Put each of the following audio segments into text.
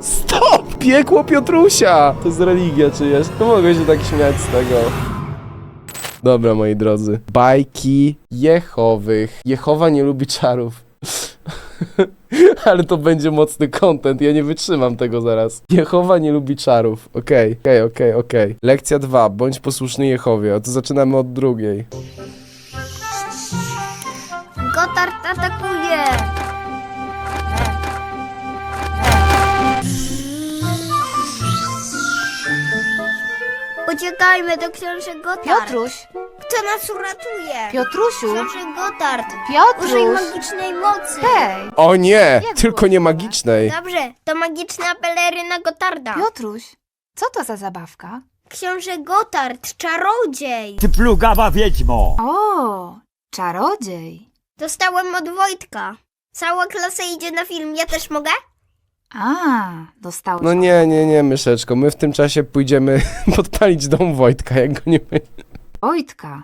Stop! Piekło Piotrusia! To jest religia czyjeś. Nie mogę się tak śmiać z tego. Dobra, moi drodzy. Bajki Jehowych. Jehowa nie lubi czarów. Ale to będzie mocny content, ja nie wytrzymam tego zaraz. Jehowa nie lubi czarów. Okej, okej, okej, okej. Lekcja 2. Bądź posłuszny Jehowie. A to zaczynamy od drugiej. Gotard atakuje! Uciekajmy do książek Gotard. Piotruś, Kto nas uratuje? Piotrusiu, Książę Gotard. Użyj Piotruś. magicznej mocy. Hej, O nie! Nie Tylko było nie magicznej. Dobrze, to magiczna peleryna Gotarda. Piotruś, co to za zabawka? Książę Gotard, czarodziej. Ty plugawa wiedźmo! O, czarodziej. Dostałem od Wojtka. Cała klasa idzie na film, ja też mogę? A, dostałeś. No nie, nie, nie, myszeczko. My w tym czasie pójdziemy podpalić dom Wojtka, jak go nie będzie. Wojtka.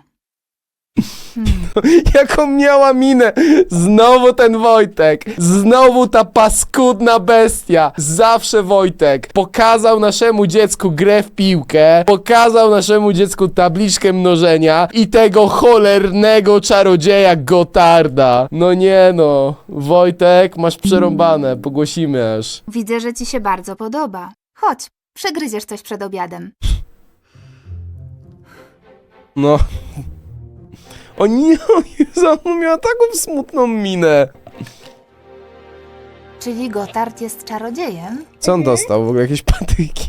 Hmm. Jaką miała minę! Znowu ten Wojtek! Znowu ta paskudna bestia! Zawsze Wojtek pokazał naszemu dziecku grę w piłkę, pokazał naszemu dziecku tabliczkę mnożenia i tego cholernego czarodzieja Gotarda. No nie no, Wojtek, masz przerąbane, pogłosimy aż. Widzę, że ci się bardzo podoba. Chodź, przegryziesz coś przed obiadem. No. O nie, o Jezu, miała taką smutną minę. Czyli Gotard jest czarodziejem? Co on dostał? W ogóle jakieś patyki?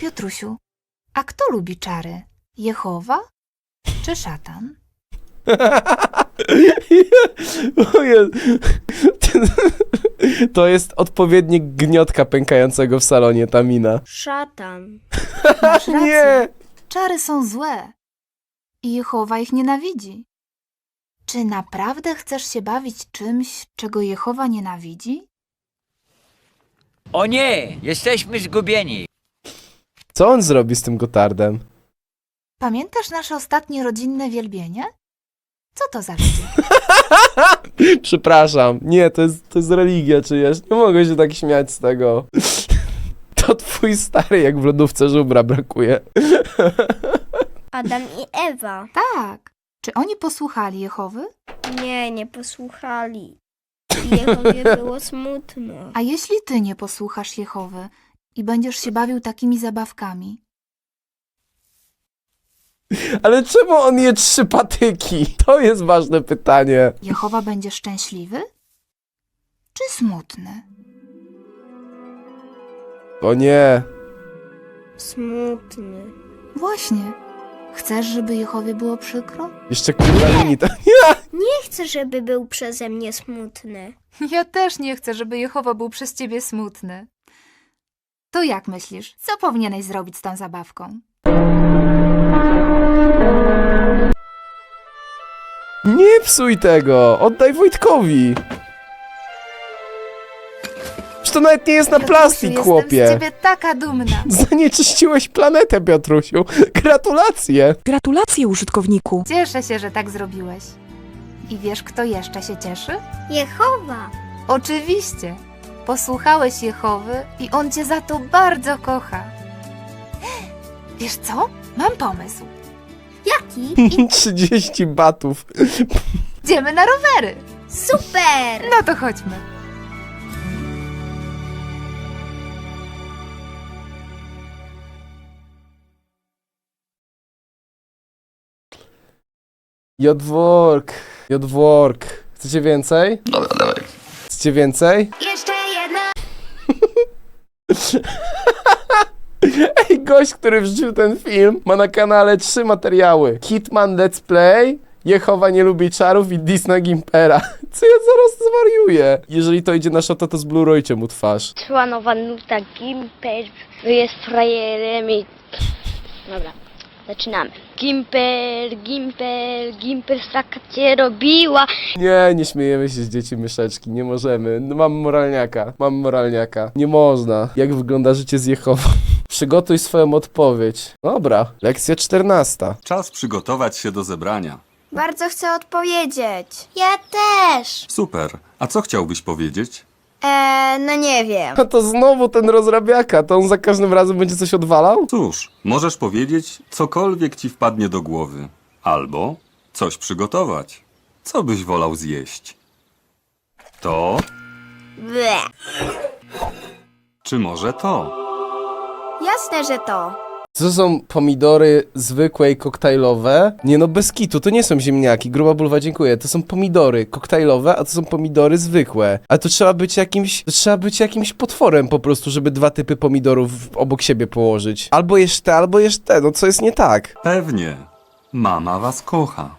Piotrusiu, a kto lubi czary? Jehowa czy szatan? O Jezu. To jest odpowiednik gniotka pękającego w salonie, ta mina. Szatan. Masz rację. Nie! Czary są złe. I Jehowa ich nienawidzi. Czy naprawdę chcesz się bawić czymś, czego Jehowa nienawidzi? O nie! Jesteśmy zgubieni! Co on zrobi z tym Gotardem? Pamiętasz nasze ostatnie rodzinne wielbienie? Co to za ludzie? Przepraszam. Nie, to jest, to jest religia czyjaś. Nie mogę się tak śmiać z tego. To twój stary, jak w lodówce żubra brakuje. Adam i Ewa. Tak. Czy oni posłuchali Jehowy? Nie, nie posłuchali. Jehowie było smutno. A jeśli ty nie posłuchasz Jehowy i będziesz się bawił takimi zabawkami, Ale czemu on je trzy patyki? To jest ważne pytanie. Jehowa będzie szczęśliwy? Czy smutny? O nie. Smutny. Właśnie. Chcesz, żeby Jehowie było przykro? Jeszcze kundalini. To... Nie chcę, żeby był przeze mnie smutny. Ja też nie chcę, żeby Jehowa był przez ciebie smutny. To jak myślisz, co powinieneś zrobić z tą zabawką? Nie psuj tego! Oddaj Wojtkowi! Przecież to nawet nie jest na plastik, Piotrusiu, chłopie! Jestem z ciebie taka dumna. Zanieczyściłeś planetę, Piotrusiu! Gratulacje! Gratulacje użytkowniku. Cieszę się, że tak zrobiłeś. I wiesz, kto jeszcze się cieszy? Jehowa. Oczywiście. Posłuchałeś Jehowy i on cię za to bardzo kocha. Wiesz co? Mam pomysł. Jaki? 30 batów. Idziemy na rowery. Super! No to chodźmy. Jodwork. Jodwork. Chcecie więcej? Dobra, dawaj. Chcecie więcej? Jeszcze jedna. Ej, gość, który wrzucił ten film, ma na kanale trzy materiały. Hitman Let's Play, Jehowa nie lubi czarów i Disney Gimpera. Co ja zaraz zwariuję? Jeżeli to idzie na szota, to zblurujcie mu twarz. Przyszła nowa nuta Gimper jest frajerem i... Dobra, zaczynamy. Gimper, Gimper, Gimper straka cię robiła. Nie, nie śmiejemy się z dzieci myszeczki, nie możemy. No, mam moralniaka, mam moralniaka. Nie można. Jak wygląda życie z Jehową? Przygotuj swoją odpowiedź. Dobra, lekcja 14. Czas przygotować się do zebrania. Bardzo chcę odpowiedzieć. Ja też. Super. A co chciałbyś powiedzieć? Eee, no nie wiem. A to znowu ten rozrabiaka, to on za każdym razem będzie coś odwalał? Cóż, możesz powiedzieć cokolwiek ci wpadnie do głowy. Albo coś przygotować. Co byś wolał zjeść? To, Ble. czy może to? Jasne, że to. To są pomidory zwykłe i koktajlowe. Nie no, bez kitu, to nie są ziemniaki, gruba bulwa, dziękuję. To są pomidory koktajlowe, a to są pomidory zwykłe. A to trzeba być jakimś, to trzeba być jakimś potworem po prostu, żeby dwa typy pomidorów obok siebie położyć. Albo jesz te, albo jesz te, no co jest nie tak? Pewnie. Mama was kocha.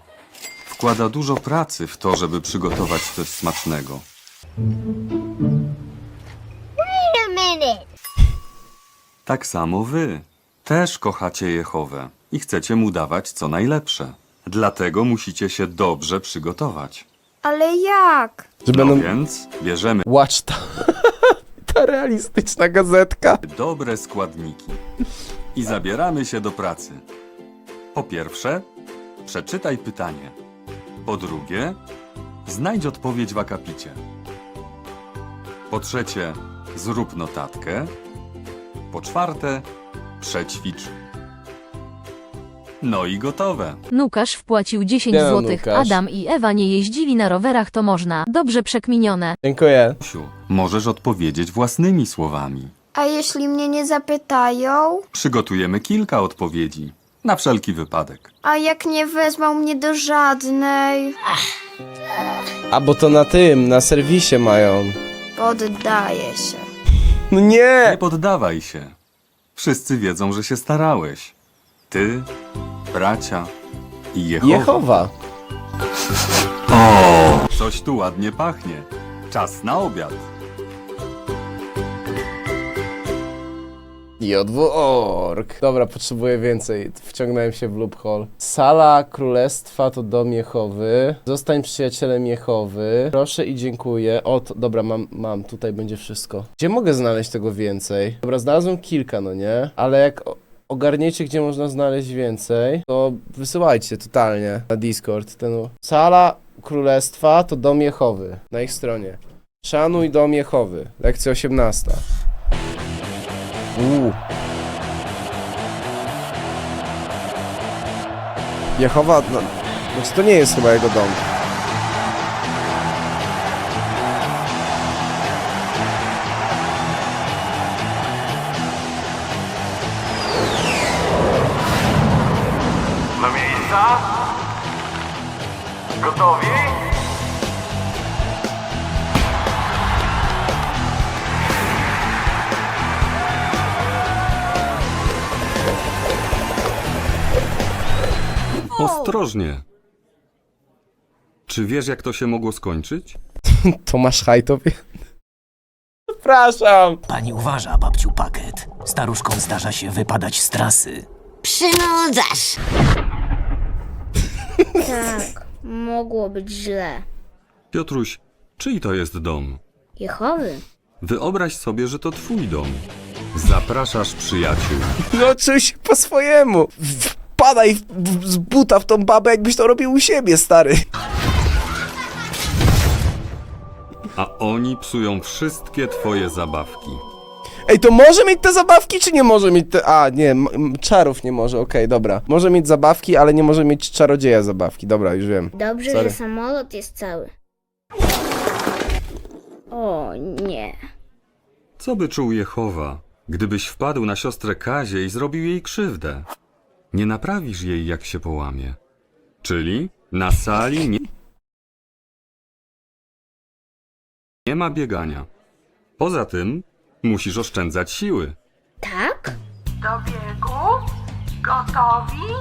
Wkłada dużo pracy w to, żeby przygotować coś smacznego. Tak samo wy. Też kochacie Jehowę i chcecie mu dawać co najlepsze. Dlatego musicie się dobrze przygotować. Ale jak? Że No będą... więc bierzemy Watch ta... ta realistyczna gazetka. dobre składniki i zabieramy się do pracy. Po pierwsze, przeczytaj pytanie. Po drugie, znajdź odpowiedź w akapicie. Po trzecie, zrób notatkę. Po czwarte, przećwicz. No i gotowe. Nukasz wpłacił 10 Nie no, złotych. Nukasz. Adam i Ewa nie jeździli na rowerach, to można. Dobrze przekminione. Dziękuję. Siu, możesz odpowiedzieć własnymi słowami. A jeśli mnie nie zapytają? Przygotujemy kilka odpowiedzi. Na wszelki wypadek. A jak nie wezmą mnie do żadnej? A bo to na tym, na serwisie mają. Poddaję się. No nie! Nie poddawaj się. Wszyscy wiedzą, że się starałeś. Ty, bracia i Jehowa. Jehowa. O, coś tu ładnie pachnie. Czas na obiad. Jodwork. Dobra, potrzebuję więcej. Wciągnąłem się w loophole. Sala królestwa to dom Jehowy. Zostań przyjacielem Jehowy. Proszę i dziękuję. O, to, dobra, mam, mam, tutaj będzie wszystko. Gdzie mogę znaleźć tego więcej? Dobra, znalazłem kilka, no nie? Ale jak ogarniecie, gdzie można znaleźć więcej, to wysyłajcie totalnie na Discord. Ten... Sala królestwa to dom Jehowy. Na ich stronie. Szanuj dom Jehowy. Lekcja 18. Uuu. Jehowa, no, znaczy to nie jest chyba jego dom. Ostrożnie. Czy wiesz, jak to się mogło skończyć? Tomasz Hajtowie. Przepraszam. Pani uważa, babciu pakiet. Staruszkom zdarza się wypadać z trasy. Przynudzasz! tak, mogło być źle. Piotruś, czyj to jest dom? Jehowy? Wyobraź sobie, że to twój dom. Zapraszasz przyjaciół. No czuj się po swojemu. Wpadaj w- w- z buta w tą babę, jakbyś to robił u siebie, stary. A oni psują wszystkie twoje zabawki. Ej, to może mieć te zabawki, czy nie może mieć te... A, nie, m- m- czarów nie może, okej, dobra. Może mieć zabawki, ale nie może mieć czarodzieja zabawki. Dobra, już wiem. Dobrze, Sorry. że samolot jest cały. O nie. Co by czuł Jehowa, gdybyś wpadł na siostrę Kazie i zrobił jej krzywdę? Nie naprawisz jej, jak się połamie. Czyli na sali nie, nie ma biegania. Poza tym musisz oszczędzać siły. Tak? Do biegu? Gotowi?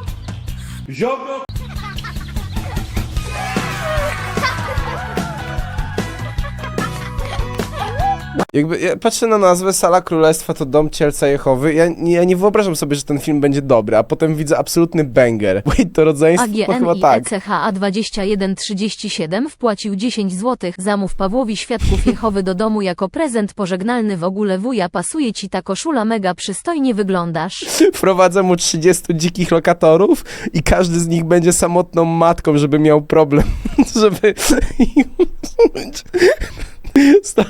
Jakby, ja patrzę na nazwę Sala Królestwa to Dom Cielca Jehowy. Ja, nie- ja nie wyobrażam sobie, że ten film będzie dobry, a potem widzę absolutny banger. Wait, to rodzeństwo? AGN chyba i tak. ECHA 2137 wpłacił 10 złotych. Zamów Pawłowi Świadków Jehowy do domu jako prezent pożegnalny w ogóle wuja. Pasuje ci ta koszula, mega przystojnie wyglądasz. Wprowadzę mu 30 dzikich lokatorów i każdy z nich będzie samotną matką, żeby miał problem, żeby. Sta-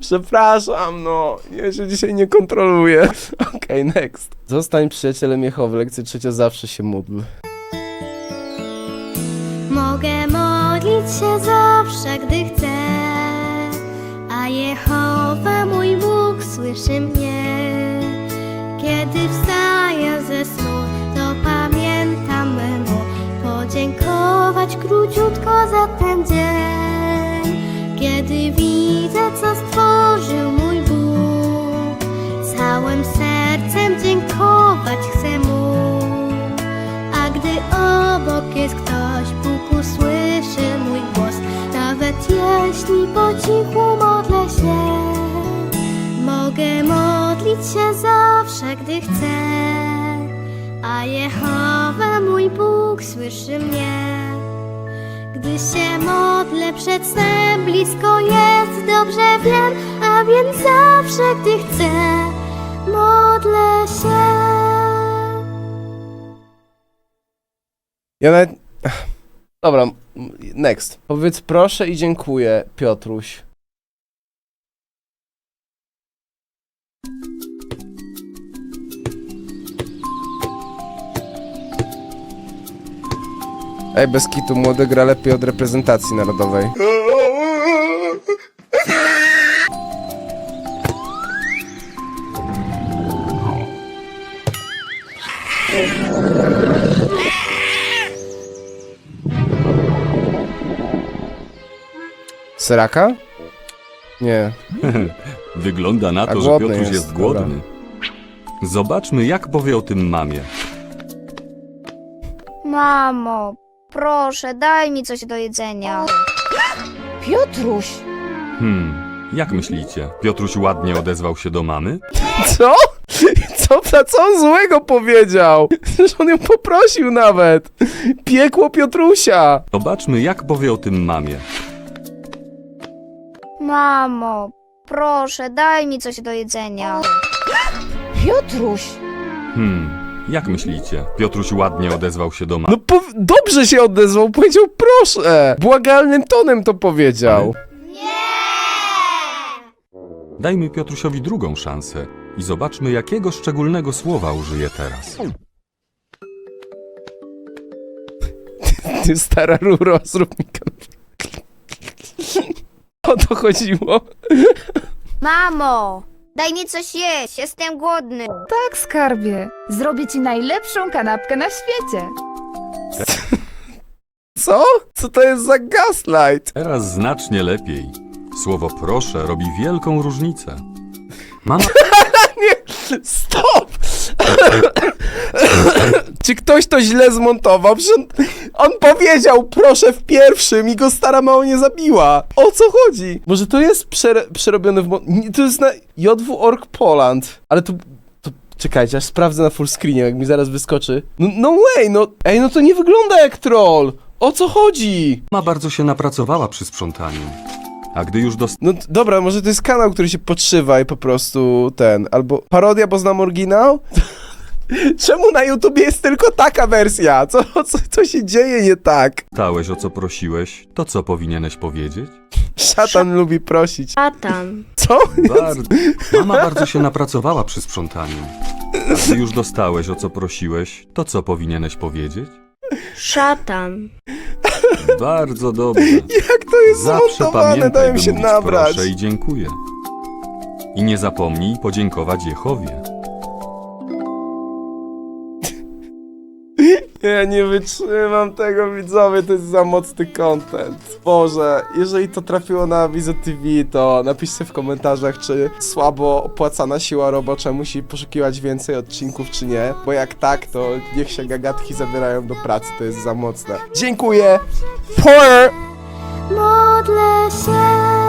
Przepraszam, no. Ja się dzisiaj nie kontroluję. Okej, next. Zostań przyjacielem Jehowy. Lekcja trzecia zawsze się módl. Mogę modlić się zawsze, gdy chcę, a Jehowa mój Bóg słyszy mnie. Kiedy wstaję ze snu, to pamiętam mu podziękować króciutko za ten dzień. Kiedy widzę, jeśli po cichu modlę się Mogę modlić się zawsze, gdy chcę. A Jehowa mój Bóg słyszy mnie. Gdy się modlę przed snem, blisko jest, dobrze wiem A więc zawsze, gdy chcę, modlę się. Ja nawet... Dobra, next. Powiedz proszę i dziękuję, Piotruś. Ej, bez kitu, młody gra lepiej od reprezentacji narodowej. Seraka? Nie. Wygląda na A to, że głodny Piotruś jest, jest, dobra. głodny. Zobaczmy, jak powie o tym mamie. Mamo, proszę, daj mi coś do jedzenia. Piotruś! Hmm, jak myślicie? Piotruś ładnie odezwał się do mamy? Co? Co, co, co on złego powiedział? Przecież on ją poprosił nawet. Piekło Piotrusia. Zobaczmy, jak powie o tym mamie. Mamo, proszę, daj mi coś do jedzenia. Piotruś! Hmm, jak myślicie? Piotruś ładnie odezwał się do mamy. No po, dobrze się odezwał, powiedział proszę. Błagalnym tonem to powiedział. Dajmy Piotrusiowi drugą szansę i zobaczmy, jakiego szczególnego słowa użyje teraz. Ty stara ruro, zrób mi kanapkę. O to chodziło. Mamo, daj mi coś jeść, jestem głodny. Tak, skarbie. Zrobię ci najlepszą kanapkę na świecie. Co? Co to jest za gaslight? Teraz znacznie lepiej. Słowo proszę robi wielką różnicę. Mama Stop! Czy ktoś to źle zmontował? Przecież on, on powiedział proszę w pierwszym i go stara mało nie zabiła. O co chodzi? Może to jest przerobione w... nie, To jest na JW.org Poland. Ale to... to czekajcie, aż sprawdzę na full screenie, jak mi zaraz wyskoczy. No, no way, no... Ej, no to nie wygląda jak troll. O co chodzi? bardzo się napracowała przy sprzątaniu. A gdy już dostała No t- dobra, może to jest kanał, który się podszywa i po prostu ten, albo parodia, bo znam oryginał? Czemu na YouTubie jest tylko taka wersja? Co, co, co się dzieje nie tak? o co prosiłeś, to co powinieneś powiedzieć? Szatan lubi prosić. Szatan. Co? Bardzo, mama bardzo się napracowała przy sprzątaniu. A gdy już dostałeś o co prosiłeś, to co powinieneś powiedzieć? Szatan. Bardzo dobrze. Jak to jest Zawsze zmontowane, pamiętaj, dałem by się mówić nabrać. proszę i dziękuję. I nie zapomnij podziękować Jehowie. Ja nie wytrzymam tego, widzowie, to jest za mocny content. Boże, jeżeli to trafiło na Wizo TV, to napiszcie w komentarzach, czy słabo opłacana siła robocza musi poszukiwać więcej odcinków, czy nie. Bo jak tak, to niech się gagatki zabierają do pracy, to jest za mocne. Dziękuję! Power! Modlę się.